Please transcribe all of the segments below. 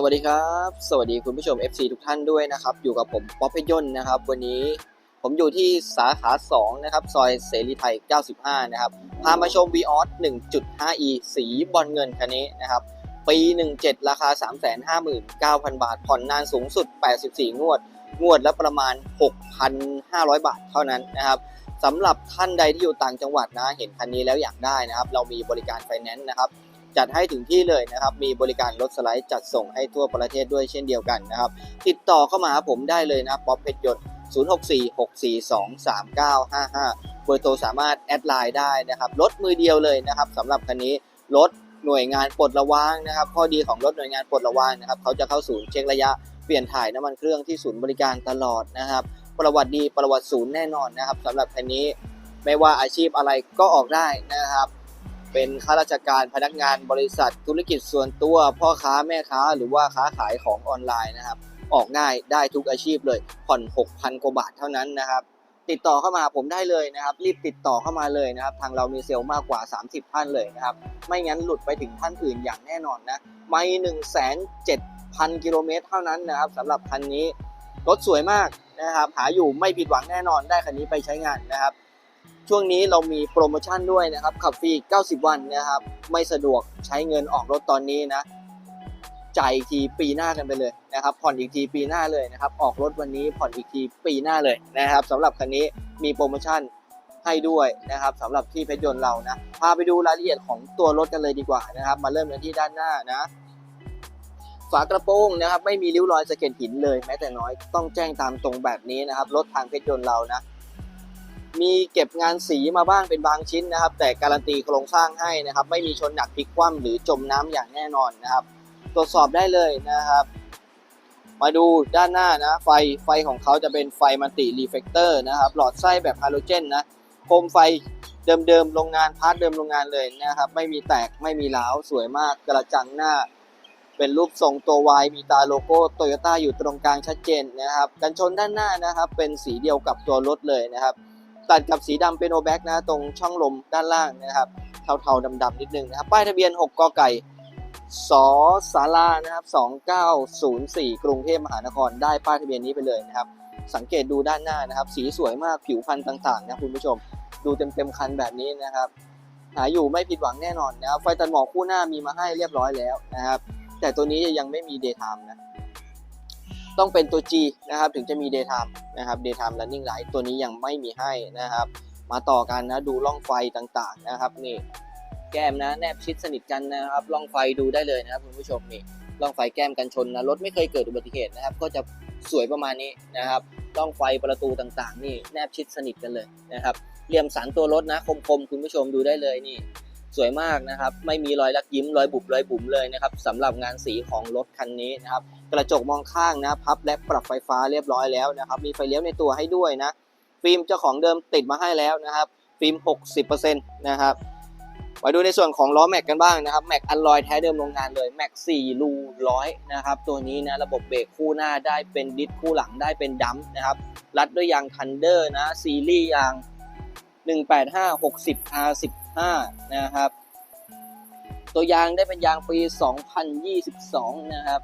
สวัสดีครับ สวัสดีคุณผู้ชม FC ทุกท่านด้วยนะครับ อยู่กับผมป๊อปเพยนนะครับ วันนี้ผมอยู่ที่สาขา2นะครับซอยเสรีไทย 95 นะครับ พามาชม v ีออส 1.5e สีบอลเงินคันนี้นะครับ ปี 17 ราคา 359,000 บาท ผ่อนนานสูงสุด 84 งวด งวดละประมาณ 6,500 บาทเท่านั้นนะครับสำหรับท่านใดที่อยู่ต่างจังหวัดนะ เห็นคันนี้แล้วอยากได้นะครับ เรามีบริการไฟแนนซ์นะครับ จัดให้ถึงที่เลยนะครับ มีบริการรถสไลด์จัดส่งให้ทั่วประเทศด้วยเช่นเดียวกันนะครับ ติดต่อเข้ามาหาผมได้เลยนะป๊อปเพชรยนต์0646423955 เบอร์โทรสามารถแอดไลน์ได้นะครับรถมือเดียวเลยนะครับสำหรับคันนี้รถหน่วยงานปลดระวางนะครับ ข้อดีของรถหน่วยงานปลดระวางนะครับเขาจะเข้าศูนย์เช็คระยะเปลี่ยนถ่ายน้ำมันเครื่องที่ศูนย์บริการตลอดนะครับ ประวัติดีประวัติศูนย์แน่นอนนะครับสำหรับคันนี้ไม่ว่าอาชีพอะไรก็ออกได้นะครับ เป็นข้าราชการพนักงานบริษัทธุรกิจส่วนตัว พ่อค้าแม่ค้า หรือว่าค้าขายของออนไลน์นะครับ ออกง่ายได้ทุกอาชีพเลย ผ่อน 6,000 กว่าบาทเท่านั้นนะครับ ติดต่อเข้ามาผมได้เลยนะครับ รีบติดต่อเข้ามาเลยนะครับ ทางเรามีเซลล์มากกว่า 30 ท่านเลยนะครับ ไม่งั้นหลุดไปถึงท่านอื่นอย่างแน่นอนนะ ไม่1 7 0 0 0 กิโลเมตรเท่านั้นนะครับสำหรับคันนี้รถสวยมากนะครับ หาอยู่ไม่ผิดหวังแน่นอนได้คันนี้ไปใช้งานนะครับ ช่วงนี้เรามีโปรโมชั่นด้วยนะครับขับฟรี 90 วันนะครับ ไม่สะดวกใช้เงินออกรถตอนนี้นะจ่ายอีกทีปีหน้ากันไปเลยนะครับ ผ่อนอีกทีปีหน้าเลยนะครับ ออกรถวันนี้ผ่อนอีกทีปีหน้าเลยนะครับสำหรับคันนี้มีโปรโมชั่นให้ด้วยนะครับสำหรับที่เพชรยนต์เรานะพาไปดูรายละเอียดของตัวรถกันเลยดีกว่านะครับ มาเริ่มกันที่ด้านหน้านะฝากระโปรงนะครับไม่มีริ้วรอยสะเก็ดหินเลยแม้แต่น้อยต้องแจ้งตามตรงแบบนี้นะครับรถทางเพชรยนต์เรานะ มีเก็บงานสีมาบ้างเป็นบางชิ้นนะครับ แต่การันตีโครงสร้างให้นะครับ ไม่มีชนหนักพลิกคว่ำหรือจมน้ำอย่างแน่นอนนะครับ ตรวจสอบได้เลยนะครับ มาดูด้านหน้านะไฟไฟของเขาจะเป็นไฟมัลติรีเฟกเตอร์นะครับ หลอดไส้แบบฮาโลเจนนะโคมไฟเดิมๆโรงงานพาร์ทเดิมโรงงานเลยนะครับ ไม่มีแตกไม่มีร้าวสวยมากกระจังหน้า เป็นรูปทรงตัววายมีตาโลโก้โตโยต้าอยู่ตรงกลางชัดเจนนะครับ กันชนด้านหน้านะครับ เป็นสีเดียวกับตัวรถเลยนะครับ ตัดกับสีดำเป็นโอแบ็กนะตรงช่องลมด้านล่างนะครับเทาๆดำๆนิดนึงนะครับป้ายทะเบียน 6กไก่สอสารานะครับ2904 กรุงเทพมหานครได้ป้ายทะเบียนนี้ไปเลยนะครับ สังเกตดูด้านหน้านะครับ สีสวยมากผิวพันธุ์ต่างๆนะคุณผู้ชม ดูเต็มๆคันแบบนี้นะครับหาอยู่ไม่ผิดหวังแน่นอนนะครับไฟตัดหมอกคู่หน้ามีมาให้เรียบร้อยแล้วนะครับ แต่ตัวนี้ยังไม่มี daytime นะ ต้องเป็นตัว G นะครับถึงจะมี daytime นะครับ daytime running light ตัวนี้ยังไม่มีให้นะครับ มาต่อกันนะดูร่องไฟต่างๆนะครับนี่แก้มนะแนบชิดสนิทกันนะครับร่องไฟดูได้เลยนะครับคุณผู้ชมนี่ร่องไฟแก้มกันชนนะรถไม่เคยเกิดอุบัติเหตุนะครับ ก็จะสวยประมาณนี้นะครับร่องไฟประตูต่างๆ นี่แนบชิดสนิทกันเลยนะครับเหลี่ยมสันตัวรถนะคมๆคุณผู้ชมดูได้เลยนี่ สวยมากนะครับ ไม่มีรอยลักยิ้มรอยบุบรอยบุ๋มเลยนะครับสำหรับงานสีของรถคันนี้นะครับ กระจกมองข้างนะพับและปรับไฟฟ้าเรียบร้อยแล้วนะครับมีไฟเลี้ยวในตัวให้ด้วยนะฟิล์มเจ้าของเดิมติดมาให้แล้วนะครับฟิล์ม 60%นะครับมาดูในส่วนของล้อแม็กกันบ้างนะครับแม็กอันลอยแท้เดิมโรงงานเลยแม็ก4รูร้อยนะครับตัวนี้นะระบบเบรกคู่หน้าได้เป็นดิสคู่หลังได้เป็นดัมป์นะครับรัดด้วยยางทันเดอร์นะซีรีส์ยาง 185 60 R15 นะครับตัวยางได้เป็นยางปี 2022 นะครับ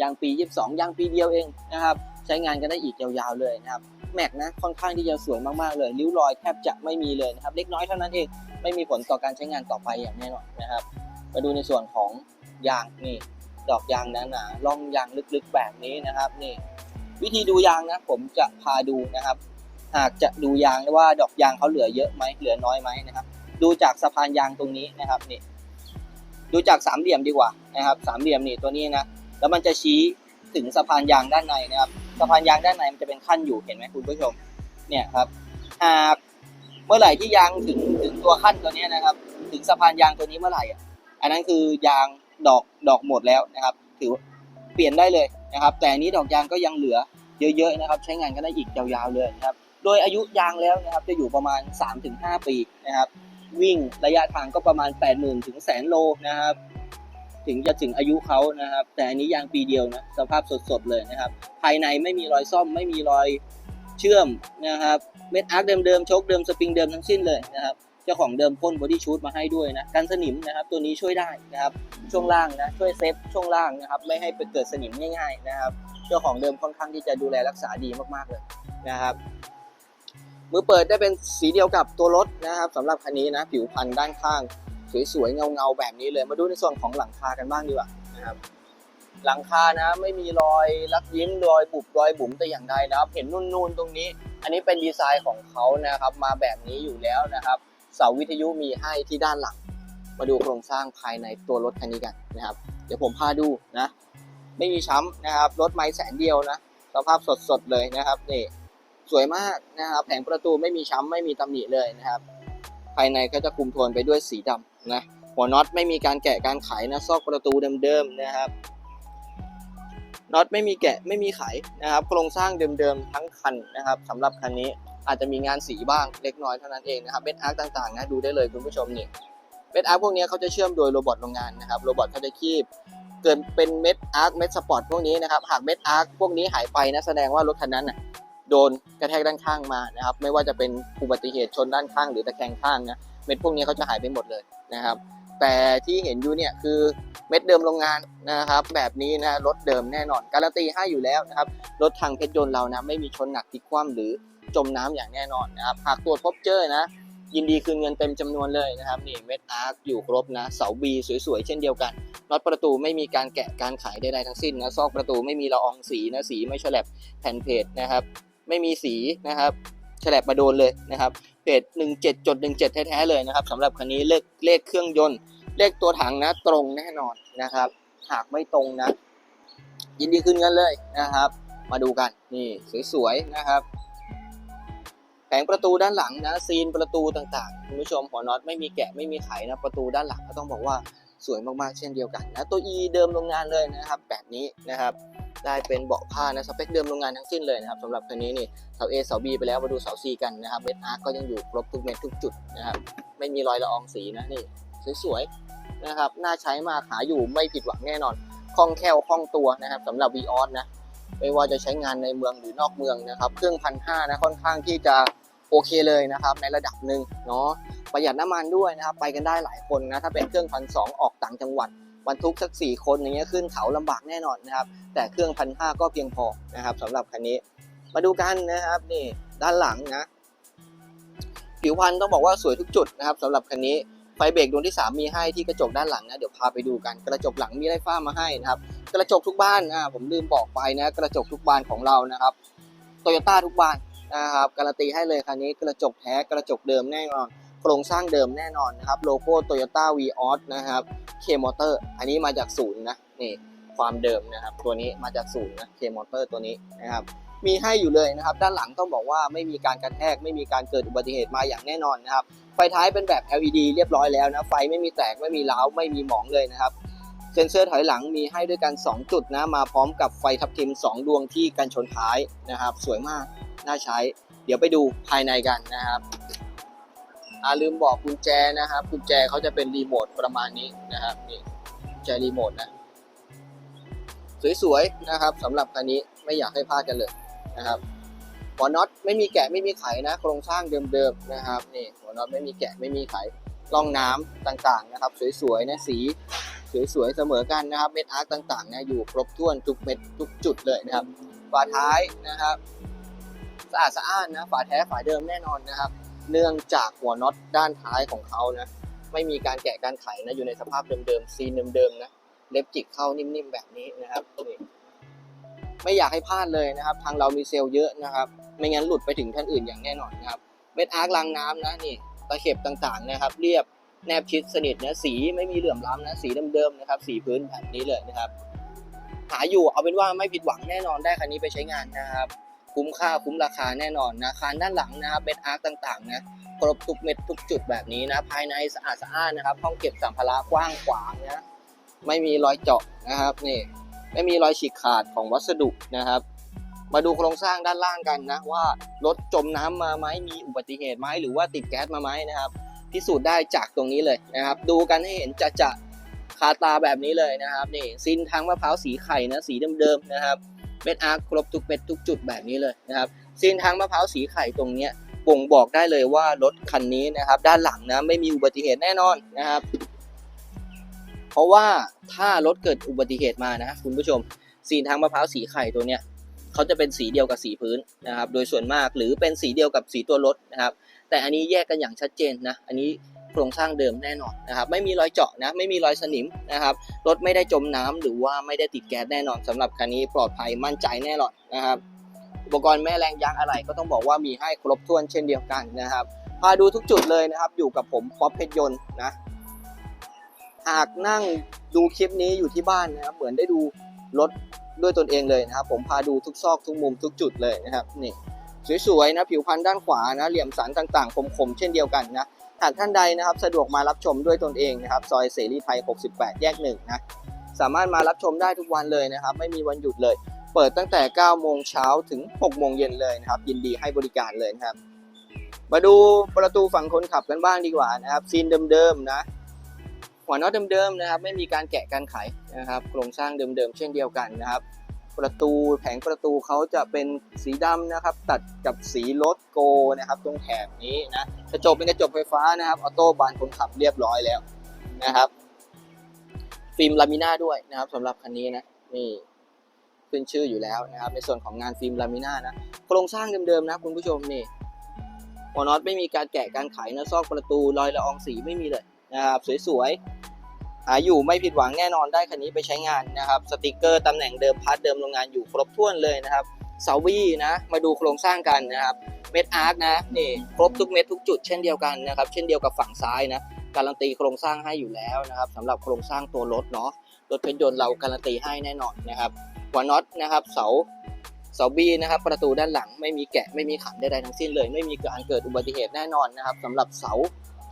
ยางปี 22 ยางปีเดียวเองนะครับ ใช้งานกันได้อีกยาวๆเลยนะครับแม็กนะค่อนข้างที่จะสวยมากๆเลยริ้วรอยแทบจะไม่มีเลยนะครับเล็กน้อยเท่านั้นเองไม่มีผลต่อการใช้งานต่อไปอย่างแน่นอนนะครับ มาดูในส่วนของยางนี่ดอกยางหนาๆร่องยางลึกๆแบบนี้นะครับนี่วิธีดูยางนะผมจะพาดูนะครับ หากจะดูยางว่าดอกยางเขาเหลือเยอะไหมเหลือน้อยไหมนะครับ ดูจากสะพานยางตรงนี้นะครับนี่ดูจากสามเหลี่ยมดีกว่านะครับสามเหลี่ยมนี่ตัวนี้นะ แล้วมันจะชี้ถึงสะพานยางด้านในนะครับ สะพานยางด้านในมันจะเป็นขั้นอยู่เห็นไหมคุณผู้ชม เนี่ยครับ หากเมื่อไหร่ที่ยางถึงถึงตัวขั้นตัวนี้นะครับ ถึงสะพานยางตัวนี้เมื่อไหร่อะ อันนั้นคือยางดอกดอกหมดแล้วนะครับ ถือเปลี่ยนได้เลยนะครับ แต่นนี้ดอกยางก็ยังเหลือเยอะๆนะครับ ใช้งานกันได้อีกยาวๆเลยนะครับ โดยอายุยางแล้วนะครับจะอยู่ประมาณ 3-5 ปีนะครับ วิ่งระยะทางก็ประมาณ 80,000 ถึงแสนโลนะครับ ถึงจะถึงอายุเขานะครับ แต่อันนี้ยางปีเดียวนะสภาพสดๆเลยนะครับ ภายในไม่มีรอยซ่อมไม่มีรอยเชื่อมนะครับเม็ดอาร์คเดิมๆชคเดิมสปริงเดิมทั้งสิ้นเลยนะครับเจ้าของเดิมพ่นบอดี้ชูดมาให้ด้วยนะกันสนิมนะครับ ตัวนี้ช่วยได้นะครับช่วงล่างนะช่วยเซฟช่วงล่างนะครับ ไม่ให้ไปเกิดสนิมง่ายๆนะครับ เจ้าของเดิมค่อนข้างที่จะดูแลรักษาดีมากๆเลยนะครับมือเปิดได้เป็นสีเดียวกับตัวรถนะครับสำหรับคันนี้นะผิวพันธ์ด้านข้าง สวยๆเงาๆแบบนี้เลย มาดูในส่วนของหลังคากันบ้างดีกว่านะครับหลังคานะไม่มีรอยลักยิ้มรอยบุบรอยบุ๋มแต่อย่างใดนะครับ เห็นนุ่นๆตรงนี้ อันนี้เป็นดีไซน์ของเขานะครับมาแบบนี้อยู่แล้วนะครับ เสาวิทยุมีให้ที่ด้านหลัง มาดูโครงสร้างภายในตัวรถคันนี้กันนะครับ เดี๋ยวผมพาดูนะ ไม่มีช้ำนะครับ รถไม้แสนเดียวนะสภาพสดๆเลยนะครับนี่สวยมากนะครับ แผงประตูไม่มีช้ำไม่มีตำหนิเลยนะครับ ภายในก็จะคุมโทนไปด้วยสีดำ นะหัวน็อตไม่มีการแกะการไขนะซอกประตูเดิมๆนะครับน็อตไม่มีแกะไม่มีไขนะครับโครงสร้างเดิมๆทั้งคันนะครับสำหรับคันนี้อาจจะมีงานสีบ้างเล็กน้อยเท่านั้นเองนะครับเบนอาร์ต่างๆนะดูได้เลยคุณผู้ชมนี่เบนอาร์พวกนี้เขาจะเชื่อมโดยโรบอทโรงงานนะครับโรบอทเขาจะคีบเกิดเป็นเม็ดอาร์คเม็ดสปอร์ตพวกนี้นะครับหากเม็ดอาร์คพวกนี้หายไปนะแสดงว่ารถคันนั้นน่ะโดนกระแทกด้านข้างมานะครับไม่ว่าจะเป็นอุบัติเหตุชนด้านข้างหรือตะแคงข้างนะเม็ดพวกนี้เขาจะหายไปหมดเลย นะครับ แต่ที่เห็นอยู่เนี่ยคือเม็ดเดิมโรงงานนะครับ แบบนี้นะรถเดิมแน่นอน การันตีให้อยู่แล้วนะครับ รถทางเพชรยนต์เรานะไม่มีชนหนักพลิกคว่ำหรือจมน้ำอย่างแน่นอนนะครับ หากตรวจพบเจอนะยินดีคืนเงินเต็มจำนวนเลยนะครับนี่เม็ดอาร์คอยู่ครบนะเสาบีสวยๆ เช่นเดียวกันน็อตประตูไม่มีการแกะการไขใดๆทั้งสิ้นนะซอกประตูไม่มีละอองสีนะสีไม่ฉลับแผ่นเพจนะครับ ไม่มีสีนะครับฉลับมาโดนเลยนะครับ เพจ17.17 แท้ๆเลยนะครับสำหรับคันนี้เลขเลขเครื่องยนต์ เลขตัวถังนะตรงแน่นอนนะครับ หากไม่ตรงนะ ยินดีคืนเงินเลยนะครับ มาดูกันนี่สวยๆนะครับแผงประตูด้านหลังนะซีนประตูต่างๆคุณผู้ชมหัวน็อตไม่มีแกะไม่มีไขนะประตูด้านหลังก็ต้องบอกว่าสวยมากๆเช่นเดียวกันนะตัว E เดิมโรงงานเลยนะครับแบบนี้นะครับ ได้เป็นเบาะผ้านะสเปคเดิมโรงงานทั้งสิ้นเลยนะครับสำหรับคันนี้นี่เสา A เสา B ไปแล้วมาดูเสา C กันนะครับเม็ดอาร์ก็ยังอยู่ครบทุกเม็ดทุกจุดนะครับไม่มีรอยละอองสีนะนี่สวยๆนะครับน่าใช้มากหาอยู่ไม่ผิดหวังแน่นอนคล่องแคล่วคล่องตัวนะครับสำหรับ v ีออสนะไม่ว่าจะใช้งานในเมืองหรือนอกเมืองนะครับเครื่องพันห้านะค่อนข้างที่จะโอเคเลยนะครับในระดับหนึ่งเนาะประหยัดน้ำมันด้วยนะครับไปกันได้หลายคนนะถ้าเป็นเครื่องพันสองออกต่างจังหวัด บรรทุกสักสี่คนอย่างเงี้ยขึ้นเขาลำบากแน่นอนนะครับ แต่เครื่องพันห้าก็เพียงพอนะครับสำหรับคันนี้ มาดูกันนะครับนี่ด้านหลังนะผิวพรรณต้องบอกว่าสวยทุกจุดนะครับสำหรับคันนี้ไฟเบรกดวงที่ 3 มีให้ที่กระจกด้านหลังนะเดี๋ยวพาไปดูกันกระจกหลังมีไร้ฟ้ามาให้นะครับกระจกทุกบ้านอ่าผมลืมบอกไปนะกระจกทุกบานของเรานะครับโตโยต้าทุกบานนะครับการันตีให้เลยคันนี้กระจกแท้กระจกเดิมแน่นอน โครงสร้างเดิมแน่นอนนะครับโลโก้โตโยต้าวีออสนะครับ เคมอเตอร์อันนี้มาจากศูนย์นะนี่ความเดิมนะครับตัวนี้มาจากศูนย์นะเคมอเตอร์ตัวนี้นะครับมีให้อยู่เลยนะครับ ด้านหลังต้องบอกว่าไม่มีการกระแทกไม่มีการเกิดอุบัติเหตุมาอย่างแน่นอนนะครับ ไฟท้ายเป็นแบบ LED เรียบร้อยแล้วนะไฟไม่มีแตกไม่มีร้าวไม่มีหมองเลยนะครับเซนเซอร์ถอยหลังมีให้ด้วยกัน 2 จุดนะมาพร้อมกับไฟทับทิม 2 ดวงที่กันชนท้ายนะครับ สวยมากน่าใช้ เดี๋ยวไปดูภายในกันนะครับ อาลืมบอกกุญแจนะครับกุญแจเขาจะเป็นรีโมทประมาณนี้นะครับนี่กุญแจรีโมทนะสวยๆนะครับสำหรับคันนี้ไม่อยากให้พลาดกันเลยนะครับหัวน็อตไม่มีแกะไม่มีไขนะ โครงสร้างเดิมๆนะครับนี่หัวน็อตไม่มีแกะไม่มีไขร่องน้ำต่างๆนะครับ สวยๆนะสีสวยๆเสมอกันนะครับเม็ดอาร์คต่างๆนะอยู่ครบถ้วนทุกเม็ดทุกจุดเลยนะครับฝาท้ายนะครับสะอาดสะอ้านนะฝาแท้ฝาเดิมแน่นอนนะครับ เนื่องจากหัวน็อตด้านท้ายของเขานะ ไม่มีการแกะการไขนะอยู่ในสภาพเดิมๆซีนเดิมๆนะเล็บจิกเข้านิ่มๆแบบนี้นะครับนี่ไม่อยากให้พลาดเลยนะครับ ทางเรามีเซลล์เยอะนะครับ ไม่งั้นหลุดไปถึงท่านอื่นอย่างแน่นอนนะครับเม็ดอาร์คลังน้ำนะนี่ตะเข็บต่างๆนะครับ เรียบแนบชิดสนิทนะสีไม่มีเหลื่อมล้ำนะสีเดิมๆนะครับ สีพื้นแบบนี้เลยนะครับ หาอยู่เอาเป็นว่าไม่ผิดหวังแน่นอนได้คันนี้ไปใช้งานนะครับ คุ้มค่าคุ้มราคาแน่นอนนะคานด้านหลังนะครับเม็ดอาร์คต่างๆนะครบทุกเม็ดทุกจุดแบบนี้นะภายในสะอาดสะอ้านนะครับห้องเก็บสัมภาระกว้างขวางนะไม่มีรอยเจาะนะครับนี่ไม่มีรอยฉีกขาดของวัสดุนะครับ มาดูโครงสร้างด้านล่างกันนะว่ารถจมน้ำมาไหมมีอุบัติเหตุไหมหรือว่าติดแก๊สมาไหมนะครับ พิสูจน์ได้จากตรงนี้เลยนะครับ ดูกันให้เห็นจะจะคาตาแบบนี้เลยนะครับนี่ซินทางมะพร้าวสีไข่นะสีเดิมๆนะครับ เม็ดอาร์ครบทุกเม็ดทุกจุดแบบนี้เลยนะครับซินทางมะพร้าวสีไข่ตรงเนี้ยบ่งบอกได้เลยว่ารถคันนี้นะครับ ด้านหลังนะไม่มีอุบัติเหตุแน่นอนนะครับ เพราะว่าถ้ารถเกิดอุบัติเหตุมานะคุณผู้ชมสีทางมะพร้าวสีไข่ตัวเนี้ยเขาจะเป็นสีเดียวกับสีพื้นนะครับ โดยส่วนมากหรือเป็นสีเดียวกับสีตัวรถนะครับ แต่อันนี้แยกกันอย่างชัดเจนนะ อันนี้ โครงสร้างเดิมแน่นอนนะครับไม่มีรอยเจาะนะไม่มีรอยสนิมนะครับรถไม่ได้จมน้ำหรือว่าไม่ได้ติดแก๊สแน่นอนสำหรับคันนี้ปลอดภัยมั่นใจแน่นอนนะครับอุปกรณ์แม่แรงยางอะไรก็ต้องบอกว่ามีให้ครบถ้วนเช่นเดียวกันนะครับพาดูทุกจุดเลยนะครับ อยู่กับผมป๊อปเพชรยนต์นะหากนั่งดูคลิปนี้อยู่ที่บ้านนะครับเหมือนได้ดูรถด้วยตนเองเลยนะครับ ผมพาดูทุกซอกทุกมุมทุกจุดเลยนะครับนี่ สวยๆนะผิวพรรณด้านขวานะเหลี่ยมสันต่างๆคมๆเช่นเดียวกันนะหากท่านใดนะครับสะดวกมารับชมด้วยตนเองนะครับซอยเสรีไทย 68 แยกหนึ่งนะสามารถมารับชมได้ทุกวันเลยนะครับ ไม่มีวันหยุดเลย เปิดตั้งแต่ 9 โมงเช้าถึง 6 โมงเย็นเลยนะครับ ยินดีให้บริการเลยครับ มาดูประตูฝั่งคนขับกันบ้างดีกว่านะครับซีนเดิมๆนะหัวน็อตเดิมๆนะครับ ไม่มีการแกะการไขนะครับ โครงสร้างเดิมๆเช่นเดียวกันนะครับ ประตูแผงประตูเขาจะเป็นสีดำนะครับ ตัดกับสีรถโกนะครับ ตรงแถบนี้นะกระจกเป็นกระจกไฟฟ้านะครับออโต้บานคนขับเรียบร้อยแล้วนะครับ ฟิล์มลามิน่าด้วยนะครับสำหรับคันนี้นะนี่ขึ้นชื่ออยู่แล้วนะครับ ในส่วนของงานฟิล์มลามิน่านะโครงสร้างเดิมๆนะคุณผู้ชมนี่หัวน็อตไม่มีการแกะการไขนะซอกประตูรอยละอองสีไม่มีเลยนะครับสวยๆ หาอยู่ไม่ผิดหวังแน่นอนได้คันนี้ไปใช้งานนะครับ สติกเกอร์ตำแหน่งเดิมพาร์ทเดิมโรงงานอยู่ครบถ้วนเลยนะครับเสาวี่นะมาดูโครงสร้างกันนะครับเม็ดอาร์คนะนี่ครบทุกเม็ดทุกจุดเช่นเดียวกันนะครับเช่นเดียวกับฝั่งซ้ายนะการันตีโครงสร้างให้อยู่แล้วนะครับสำหรับโครงสร้างตัวรถเนาะรถเพชรยนต์เราการันตีให้แน่นอนนะครับหัวน็อตนะครับเสาเสาบีนะครับประตูด้านหลังไม่มีแกะไม่มีขันใดๆทั้งสิ้นเลย ไม่มีการเกิดอุบัติเหตุแน่นอนนะครับสำหรับเสา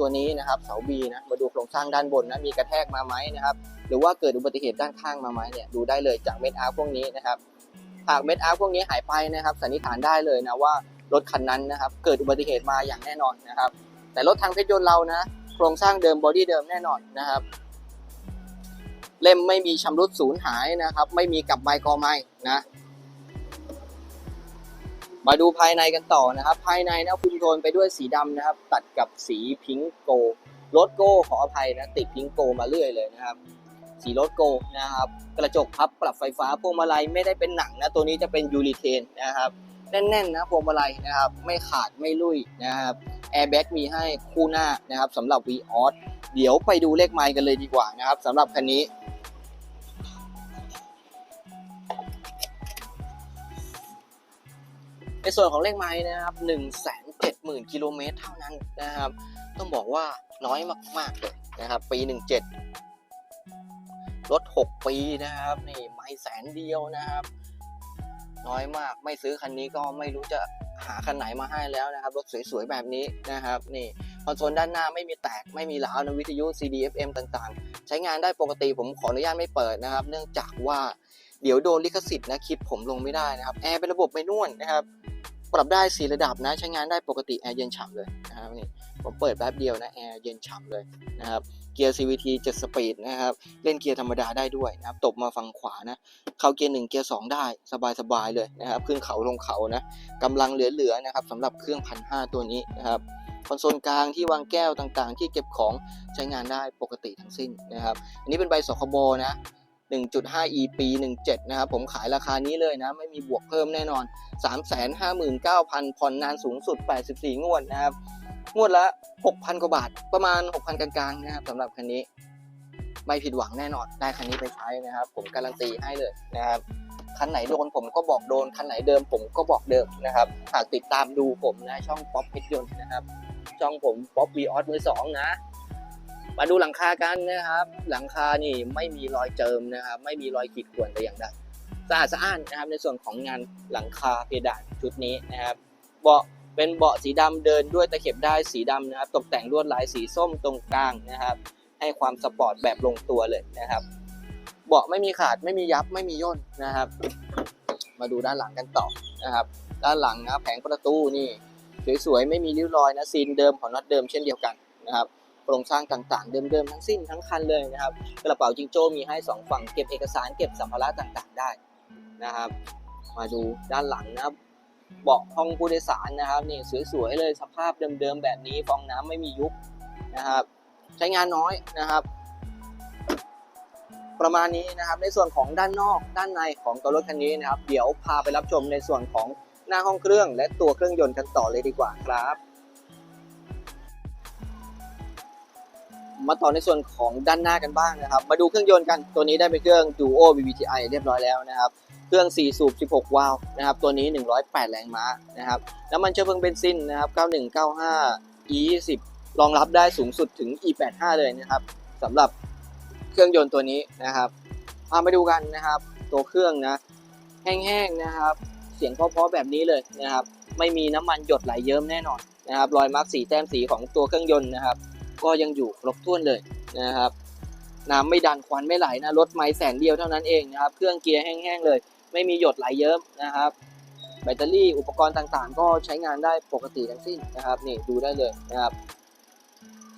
ตัวนี้นะครับเสาบีนะมาดูโครงสร้างด้านบนนะมีกระแทกมาไหมนะครับหรือว่าเกิดอุบัติเหตุด้านข้างมาไหมเนี่ยดูได้เลยจากเม็ดอาร์พวกนี้นะครับหากเม็ดอาร์พวกนี้หายไปนะครับสันนิษฐานได้เลยนะว่ารถคันนั้นนะครับเกิดอุบัติเหตุมาอย่างแน่นอนนะครับแต่รถทางเพชรยนต์เรานะโครงสร้างเดิมบอดี้เดิมแน่นอนนะครับเล่มไม่มีชำรุดสูญหายนะครับไม่มีกับไมกอไม้นะ มาดูภายในกันต่อนะครับ ภายในนะคุมโทนไปด้วยสีดำนะครับ ตัดกับสีพิงโกรถโก้ขออภัยนะ ติดพิงโกมาเรื่อยเลยนะครับ สีรถโกนะครับ กระจกพับปรับไฟฟ้าพวงมาลัยไม่ได้เป็นหนังนะ ตัวนี้จะเป็นยูริเทนนะครับแน่นๆนะพวงมาลัยนะครับ ไม่ขาดไม่ลุยนะครับแอร์แบ็กมีให้คู่หน้านะครับสำหรับ v ีออสเดี๋ยวไปดูเลขไมล์กันเลยดีกว่านะครับสำหรับคันนี้ ในส่วนของเลขไมล์นะครับ1 7 0 0 0 0กิโลเมตรเท่านั้นนะครับ ต้องบอกว่าน้อยมากๆเลยนะครับ ปี 17 รถ 6 ปีนะครับนี่ไม่แสนเดียวนะครับ น้อยมากไม่ซื้อคันนี้ก็ไม่รู้จะหาคันไหนมาให้แล้วนะครับ รถสวยๆแบบนี้นะครับนี่คอนโซลด้านหน้าไม่มีแตกไม่มีล้าวนะวิทยุ CD FM ต่างๆ ใช้งานได้ปกติผมขออนุญาตไม่เปิดนะครับ เนื่องจากว่าเดี๋ยวโดนลิขสิทธิ์นะคลิปผมลงไม่ได้นะครับแอร์เป็นระบบไม่นวลนะครับ ปรับได้สีระดับนะใช้งานได้ปกติแอร์เย็นฉ่ำเลยนะครับนี่ผมเปิดแป๊บเดียวนะแอร์เย็นฉ่ำเลยนะครับเกียร์ CVT 7 สปีดนะครับเล่นเกียร์ธรรมดาได้ด้วยนะครับตบมาฝั่งขวานะเข้าเกียร์หนึ่งเกียร์สองได้สบายๆเลยนะครับขึ้นเขาลงเขานะกำลังเหลือๆนะครับสำหรับเครื่องพันห้าตัวนี้นะครับคอนโซลกลางที่วางแก้วต่างๆ ที่เก็บของใช้งานได้ปกติทั้งสิ้นนะครับอันนี้เป็นใบสคบนะ 1.5 e ปี 17 นะครับ ผมขายราคานี้เลยนะ ไม่มีบวกเพิ่มแน่นอน 359,000 ผ่อนนานสูงสุด 84 งวดนะครับ งวดละ 6,000 กว่าบาท ประมาณ 6,000 กลางๆ นะครับสำหรับคันนี้ ไม่ผิดหวังแน่นอน ได้คันนี้ไปใช้นะครับ ผมการันตีให้เลยนะครับคันไหนโดนผมก็บอกโดน คันไหนเดิมผมก็บอกเดิมนะครับ หากติดตามดูผมนะช่องป๊อปเพชรยนต์นะครับ ช่องผมป๊อปวีออสมือสองนะ มาดูหลังคากันนะครับ หลังคานี่ไม่มีรอยเจิมนะครับ ไม่มีรอยขีดข่วนแต่อย่างใดสะอาดสะอ้านนะครับ ในส่วนของงานหลังคาเพดานชุดนี้นะครับ เบาะเป็นเบาะสีดำเดินด้วยตะเข็บได้สีดำนะครับ ตกแต่งลวดลายสีส้มตรงกลางนะครับ ให้ความสปอร์ตแบบลงตัวเลยนะครับ เบาะไม่มีขาดไม่มียับไม่มีย่นนะครับ มาดูด้านหลังกันต่อนะครับ ด้านหลังนะครับแผงประตูนี่สวยๆไม่มีริ้วรอยนะซีนเดิมของน็อตเดิมเช่นเดียวกันนะครับ โครงสร้างต่างๆ เดิมๆ ทั้งสิ้นทั้งคันเลยนะครับ กระเป๋าจิงโจ้มีให้สองฝั่งเก็บเอกสารเก็บสัมภาระต่างๆ ได้นะครับ มาดูด้านหลังนะครับเบาะห้องผู้โดยสารนะครับนี่สวยๆเลยสภาพเดิมๆแบบนี้ฟองน้ำไม่มียุบนะครับ ใช้งานน้อยนะครับ ประมาณนี้นะครับในส่วนของด้านนอกด้านในของตัวรถคันนี้นะครับ เดี๋ยวพาไปรับชมในส่วนของหน้าห้องเครื่องและตัวเครื่องยนต์กันต่อเลยดีกว่าครับ มาต่อในส่วนของด้านหน้ากันบ้างนะครับ มาดูเครื่องยนต์กันตัวนี้ได้เป็นเครื่อง Duo VVTi เรียบร้อยแล้วนะครับเครื่อง 4 สูบ 16 วาล์วนะครับตัวนี้ 108 แรงม้านะครับน้ำมันเชื้อเพลิงเบนซินนะครับ 9195 E20 รองรับได้สูงสุดถึง E85 เลยนะครับสำหรับเครื่องยนต์ตัวนี้นะครับพาไปดูกันนะครับ ตัวเครื่องนะแห้งๆนะครับ เสียงเพราะๆแบบนี้เลยนะครับ ไม่มีน้ำมันหยดไหลเยิ้มแน่นอนนะครับรอยมาร์กสีแต้มสีของตัวเครื่องยนต์นะครับ ก็ยังอยู่ครบถ้วนเลยนะครับน้ำไม่ดันควันไม่ไหลนะรถไม้แสนเดียวเท่านั้นเองนะครับ เครื่องเกียร์แห้งๆเลย ไม่มีหยดไหลเยิ้มนะครับ แบตเตอรี่อุปกรณ์ต่างๆ ก็ใช้งานได้ปกติทั้งสิ้นนะครับนี่ดูได้เลยนะครับ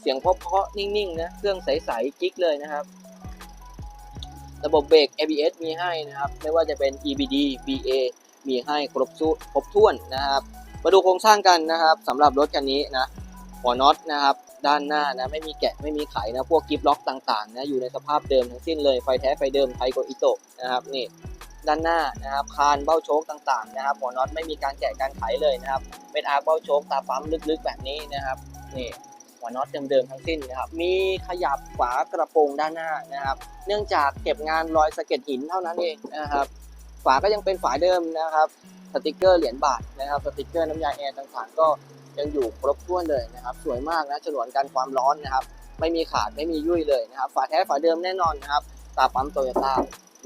เสียงเพราะๆนิ่งๆนะเครื่องใสๆกิ๊กเลยนะครับ ระบบเบรก ABS มีให้นะครับ ไม่ว่าจะเป็น EBD BA มีให้ครบสูครบถ้วนนะครับ มาดูโครงสร้างกันนะครับสำหรับรถคันนี้นะหัวน็อตนะครับ ด้านหน้านะไม่มีแกะไม่มีไขนะพวกกิฟล็อกต่างๆนะอยู่ในสภาพเดิมทั้งสิ้นเลยไฟแท้ไฟเดิมไทโกอิโตะนะครับนี่ด้านหน้านะครับคานเบ้าโชคต่างๆนะครับหัวน็อตไม่มีการแกะการไขเลยนะครับเป็นอาร์เบ้าโชคตาปั๊มลึกๆแบบนี้นะครับนี่หัวน็อตเดิมๆทั้งสิ้นนะครับมีขยับฝากระโปรงด้านหน้านะครับ เนื่องจากเก็บงานรอยสะเก็ดหินเท่านั้นเองนะครับฝาก็ยังเป็นฝาเดิมนะครับสติกเกอร์เหรียญบาทนะครับสติกเกอร์น้ำยาแอร์ต่างๆก็ ยังอยู่ครบถ้วนเลยนะครับ สวยมากนะฉนวนกันความร้อนนะครับ ไม่มีขาดไม่มียุ่ยเลยนะครับ ฝาแท้ฝาเดิมแน่นอนนะครับตาปั๊มโตโยต้า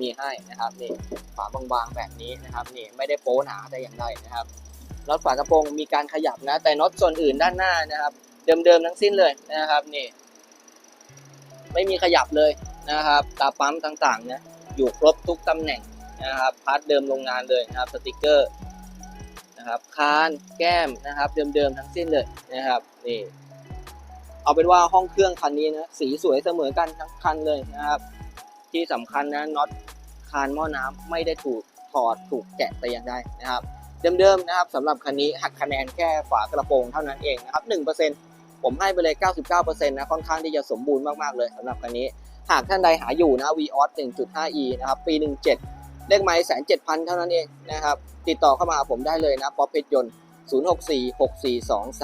มีให้นะครับนี่ฝาบางๆแบบนี้นะครับนี่ไม่ได้โป๊หนาแต่อย่างใดนะครับน็อตฝากระโปรงมีการขยับนะ แต่น็อตส่วนอื่นด้านหน้านะครับ เดิมๆทั้งสิ้นเลยนะครับนี่ไม่มีขยับเลยนะครับ ตาปั๊มต่างๆนี่ยอยู่ครบทุกตำแหน่งนะครับพาร์ทเดิมโรงงานเลยนะครับสติกเกอร์ นะครับคานแก้มนะครับ เดิมๆทั้งสิ้นเลยนะครับนี่เอาเป็นว่าห้องเครื่องคันนี้นะสีสวยเสมอกันทั้งคันเลยนะครับ ที่สำคัญนะน็อตคานหม้อน้ำไม่ได้ถูกถอดถูกแกะแต่อย่างใดนะครับ เดิมๆนะครับสำหรับคันนี้หักคะแนนแค่ฝากระโปรงเท่านั้นเองนะครับ1%ผมให้ไปเลย 99%นะค่อนข้างที่จะสมบูรณ์มากๆเลยสำหรับคันนี้ หากท่านใดหาอยู่นะ Vios 1.5e นะครับปี 17 เลขไม้แสนเจ็ดพันเท่านั้นเองนะครับ ติดต่อเข้ามาหาผมได้เลยนะป๊อปเพชรยนต์064 642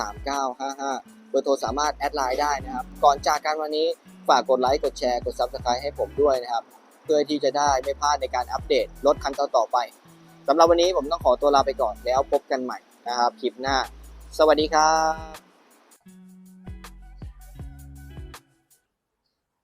3955 เบอร์โทรสามารถแอดไลน์ได้นะครับ ก่อนจากกันวันนี้ฝากกดไลค์ กดแชร์ กด Subscribe ให้ผมด้วยนะครับ เพื่อที่จะได้ไม่พลาดในการอัปเดตรถคันต่อๆไปสำหรับวันนี้ผมต้องขอตัวลาไปก่อนแล้วพบกันใหม่นะครับคลิปหน้า สวัสดีครับ